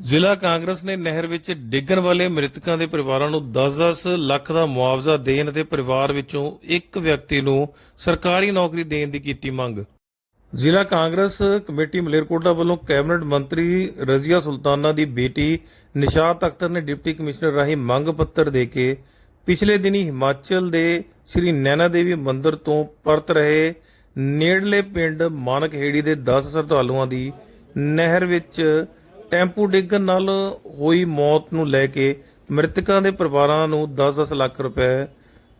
ਜ਼ਿਲ੍ਹਾ ਕਾਂਗਰਸ ਨੇ ਨਹਿਰ ਵਿੱਚ ਡਿੱਗਣ ਵਾਲੇ ਮ੍ਰਿਤਕਾਂ ਦੇ ਪਰਿਵਾਰਾਂ ਨੂੰ 10-10 ਲੱਖ ਦਾ ਮੁਆਵਜ਼ਾ ਦੇਣ ਅਤੇ ਪਰਿਵਾਰ ਵਿੱਚੋਂ ਇੱਕ ਵਿਅਕਤੀ ਨੂੰ ਸਰਕਾਰੀ ਨੌਕਰੀ ਦੇਣ ਦੀ ਕੀਤੀ ਮੰਗ। ਜ਼ਿਲ੍ਹਾ ਕਾਂਗਰਸ ਕਮੇਟੀ ਮਲੇਰਕੋਟਲਾ ਵੱਲੋਂ ਕੈਬਨਿਟ ਮੰਤਰੀ ਰਜ਼ੀਆ ਸੁਲਤਾਨਾ ਦੀ ਬੇਟੀ ਨਿਸ਼ਾਤ ਅਖਤਰ ਨੇ ਡਿਪਟੀ ਕਮਿਸ਼ਨਰ ਰਾਹੀਂ ਮੰਗ ਪੱਤਰ ਦੇ ਕੇ ਪਿਛਲੇ ਦਿਨੀ ਹਿਮਾਚਲ ਦੇ ਸ੍ਰੀ ਨੈਣਾ ਦੇਵੀ ਮੰਦਿਰ ਤੋਂ ਪਰਤ ਰਹੇ ਨੇੜਲੇ ਪਿੰਡ ਮਾਨਕਹੇੜੀ ਦੇ 10 ਸ਼ਰਧਾਲੂਆਂ ਦੀ ਨਹਿਰ ਵਿੱਚ ਟੈਂਪੂ ਡਿੱਗਣ ਨਾਲ ਹੋਈ ਮੌਤ ਨੂੰ ਲੈ ਕੇ ਮ੍ਰਿਤਕਾਂ ਦੇ ਪਰਿਵਾਰਾਂ ਨੂੰ 10-10 ਲੱਖ ਰੁਪਏ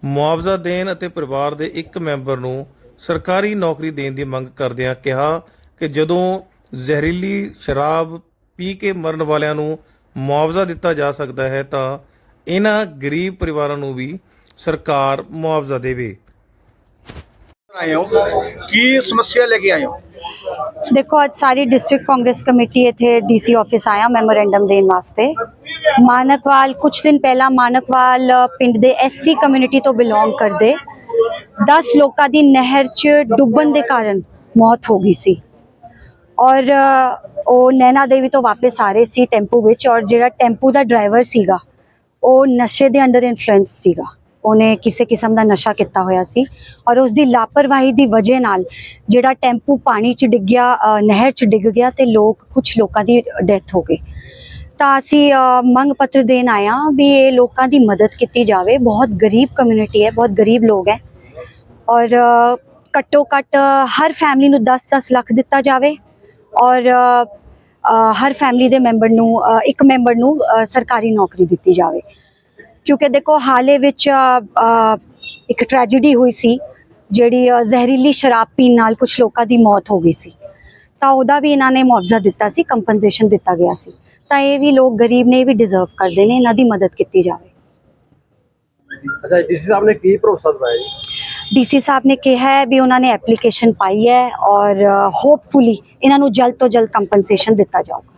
ਮੁਆਵਜ਼ਾ ਦੇਣ ਅਤੇ ਪਰਿਵਾਰ ਦੇ ਇੱਕ ਮੈਂਬਰ ਨੂੰ ਸਰਕਾਰੀ ਨੌਕਰੀ ਦੇਣ ਦੀ ਮੰਗ ਕਰਦਿਆਂ ਕਿਹਾ ਕਿ ਜਦੋਂ ਜ਼ਹਿਰੀਲੀ ਸ਼ਰਾਬ ਪੀ ਕੇ ਮਰਨ ਵਾਲਿਆਂ ਨੂੰ ਮੁਆਵਜ਼ਾ ਦਿੱਤਾ ਜਾ ਸਕਦਾ ਹੈ ਤਾਂ ਇਹਨਾਂ ਗਰੀਬ ਪਰਿਵਾਰਾਂ ਨੂੰ ਵੀ ਸਰਕਾਰ ਮੁਆਵਜ਼ਾ ਦੇਵੇ। ਆਏ ਹੋ। ਕੀ ਸਮੱਸਿਆ ਲੈ ਕੇ ਆਏ ਹੋ? ਦੇਖੋ, ਅੱਜ ਸਾਰੀ ਡਿਸਟ੍ਰਿਕਟ ਕਾਂਗਰਸ ਕਮੇਟੀ ਇੱਥੇ ਡੀਸੀ ਆਫਿਸ ਆਇਆ ਮੈਮੋਰੈਂਡਮ ਦੇਣ ਵਾਸਤੇ। ਮਾਨਕਵਾਲ ਕੁਝ ਦਿਨ ਪਹਿਲਾਂ ਮਾਨਕਵਾਲ ਪਿੰਡ ਦੇ ਐਸਸੀ ਕਮਿਊਨਿਟੀ ਤੋਂ ਬਿਲੋਂਗ ਕਰਦੇ। 10 ਲੋਕਾਂ ਦੀ ਨਹਿਰ 'ਚ ਡੁੱਬਣ ਦੇ ਕਾਰਨ ਮੌਤ ਹੋ ਗਈ ਸੀ। ਔਰ ਉਹ ਨੈਣਾ ਦੇਵੀ ਤੋਂ ਵਾਪਸ ਆ ਰਹੇ ਸੀ ਟੈਂਪੂ ਵਿੱਚ ਔਰ ਜਿਹੜਾ ਟੈਂਪੂ ਦਾ ਡਰਾਈਵਰ ਸੀਗਾ, ਉਹ ਨਸ਼ੇ ਦੇ ਅੰਡਰ ਇਨਫਲੂਐਂਸ ਸੀਗਾ। ਉਹਨੇ ਕਿਸੇ ਕਿਸਮ ਦਾ ਨਸ਼ਾ ਕੀਤਾ ਹੋਇਆ ਸੀ ਔਰ ਉਸ ਦੀ ਲਾਪਰਵਾਹੀ ਦੀ ਵਜ੍ਹਾ ਨਾਲ ਜਿਹੜਾ ਟੈਂਪੂ ਪਾਣੀ 'ਚ ਡਿੱਗਿਆ ਨਹਿਰ 'ਚ ਡਿੱਗ ਗਿਆ ਤੇ ਲੋਕ ਕੁਝ ਲੋਕਾਂ ਦੀ ਡੈਥ ਹੋ ਗਈ। ਤਾਂ ਅਸੀਂ ਮੰਗ ਪੱਤਰ ਦੇਣ ਆਇਆ ਵੀ ਇਹ ਲੋਕਾਂ ਦੀ ਮਦਦ ਕੀਤੀ ਜਾਵੇ। ਬਹੁਤ ਗਰੀਬ ਕਮਿਊਨਿਟੀ ਹੈ, ਬਹੁਤ ਗਰੀਬ ਲੋਕ ਹੈ। ਔਰ ਘੱਟੋ ਘੱਟ ਹਰ ਫੈਮਿਲੀ ਨੂੰ 10-10 ਲੱਖ ਦਿੱਤਾ ਜਾਵੇ। ਔਰ ਹਰ ਫੈਮਿਲੀ ਦੇ ਮੈਂਬਰ ਨੂੰ ਇੱਕ ਮੈਂਬਰ ਨੂੰ ਸਰਕਾਰੀ ਨੌਕਰੀ ਦਿੱਤੀ ਜਾਵੇ। ਕਿਉਂਕਿ ਦੇਖੋ ਹਾਲੇ ਵਿੱਚ ਇੱਕ ਟ੍ਰੈਜੇਡੀ ਹੋਈ ਸੀ ਜਿਹੜੀ ਜ਼ਹਿਰੀਲੀ ਸ਼ਰਾਬ ਪੀਣ ਨਾਲ ਕੁਝ ਲੋਕਾਂ ਦੀ ਮੌਤ ਹੋ ਗਈ ਸੀ। ਤਾਂ ਉਹਦਾ ਵੀ ਇਹਨਾਂ ਨੇ ਮੁਆਵਜ਼ਾ ਦਿੱਤਾ ਸੀ ਕੰਪਨਸੇਸ਼ਨ ਦਿੱਤਾ ਗਿਆ ਸੀ। ਤਾਂ ਇਹ ਵੀ ਲੋਕ ਗਰੀਬ ਨੇ ਇਹ ਵੀ ਡਿਜ਼ਰਵ ਕਰਦੇ ਨੇ ਇਹਨਾਂ ਦੀ ਮਦਦ ਕੀਤੀ ਜਾਵੇ। ਅੱਛਾ ਡੀਸੀ ਸਾਹਿਬ ਨੇ ਕੀ ਭਰੋਸਾ ਦਿਵਾਇਆ ਜੀ? ਡੀਸੀ ਸਾਹਿਬ ਨੇ ਕਿਹਾ ਹੈ ਵੀ ਉਹਨਾਂ ਨੇ ਐਪਲੀਕੇਸ਼ਨ ਪਾਈ ਹੈ ਔਰ ਹੋਪਫੁਲੀ ਇਹਨਾਂ ਨੂੰ ਜਲਦ ਤੋਂ ਜਲਦ ਕੰਪਨਸੇਸ਼ਨ ਦਿੱਤਾ ਜਾਊਗਾ।